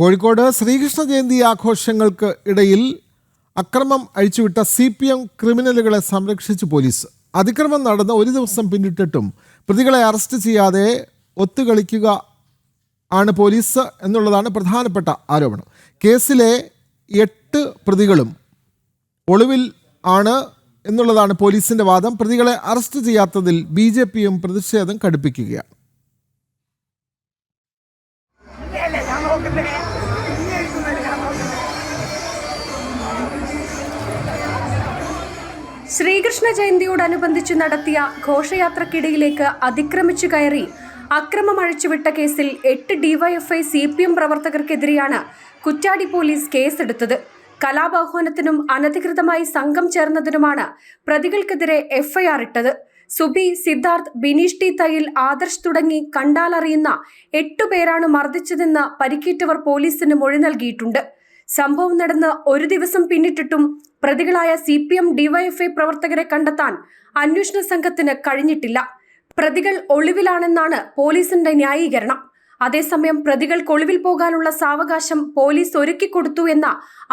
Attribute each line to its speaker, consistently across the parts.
Speaker 1: കോഴിക്കോട് ശ്രീകൃഷ്ണ ജയന്തി ആഘോഷങ്ങൾക്ക് ഇടയിൽ അക്രമം അഴിച്ചുവിട്ട സി പി എം ക്രിമിനലുകളെ സംരക്ഷിച്ച് പോലീസ്. അതിക്രമം നടന്ന് ഒരു ദിവസം പിന്നിട്ടിട്ടും പ്രതികളെ അറസ്റ്റ് ചെയ്യാതെ ഒത്തുകളിക്കുക ആണ് പോലീസ് എന്നുള്ളതാണ് പ്രധാനപ്പെട്ട ആരോപണം. കേസിലെ എട്ട് പ്രതികളും ഒളിവിൽ ആണ് എന്നുള്ളതാണ് പോലീസിന്റെ വാദം. പ്രതികളെ അറസ്റ്റ് ചെയ്യാത്തതിൽ ബി പ്രതിഷേധം കടുപ്പിക്കുകയാണ്.
Speaker 2: ശ്രീകൃഷ്ണ ജയന്തിയോടനുബന്ധിച്ച് നടത്തിയ ഘോഷയാത്രക്കിടയിലേക്ക് അതിക്രമിച്ചു കയറി അക്രമം അഴിച്ചുവിട്ട കേസിൽ എട്ട് ഡിവൈഎഫ്ഐ സി പി എം പ്രവർത്തകർക്കെതിരെയാണ് കുറ്റാടി പോലീസ് കേസെടുത്തത്. കലാപാഹ്വാനത്തിനും അനധികൃതമായി സംഘം ചേർന്നതിനുമാണ് പ്രതികൾക്കെതിരെ എഫ്ഐആർ ഇട്ടത്. സുബി സിദ്ധാർത്ഥ് ബിനീഷ് ടി തയ്യിൽ ആദർശ് തുടങ്ങി കണ്ടാലറിയുന്ന എട്ടുപേരാണ് മർദ്ദിച്ചതെന്ന് പരിക്കേറ്റവർ പോലീസിന് മൊഴി നൽകിയിട്ടുണ്ട്. സംഭവം നടന്ന് ഒരു ദിവസം പിന്നിട്ടിട്ടും പ്രതികളായ സി പി എം ഡിവൈഎഫ്ഐ പ്രവർത്തകരെ കണ്ടെത്താൻ അന്വേഷണ സംഘത്തിന് കഴിഞ്ഞിട്ടില്ല. പ്രതികൾ ഒളിവിലാണെന്നാണ് പോലീസിന്റെ ന്യായീകരണം. അതേസമയം പ്രതികൾക്ക് ഒളിവിൽ പോകാനുള്ള സാവകാശം പോലീസ് ഒരുക്കിക്കൊടുത്തു എന്ന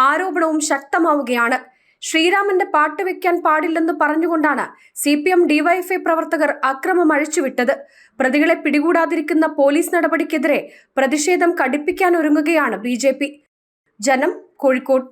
Speaker 2: ആരോപണവും ശക്തമാവുകയാണ്. ശ്രീരാമന്റെ പാട്ട് വെക്കാൻ പാടില്ലെന്ന് പറഞ്ഞുകൊണ്ടാണ് സി പി എം ഡിവൈഎഫ്ഐ പ്രവർത്തകർ അക്രമം അഴിച്ചുവിട്ടത്. പ്രതികളെ പിടികൂടാതിരിക്കുന്ന പോലീസ് നടപടിക്കെതിരെ പ്രതിഷേധം കടുപ്പിക്കാൻ ഒരുങ്ങുകയാണ് ബി ജനം കോഴിക്കോട്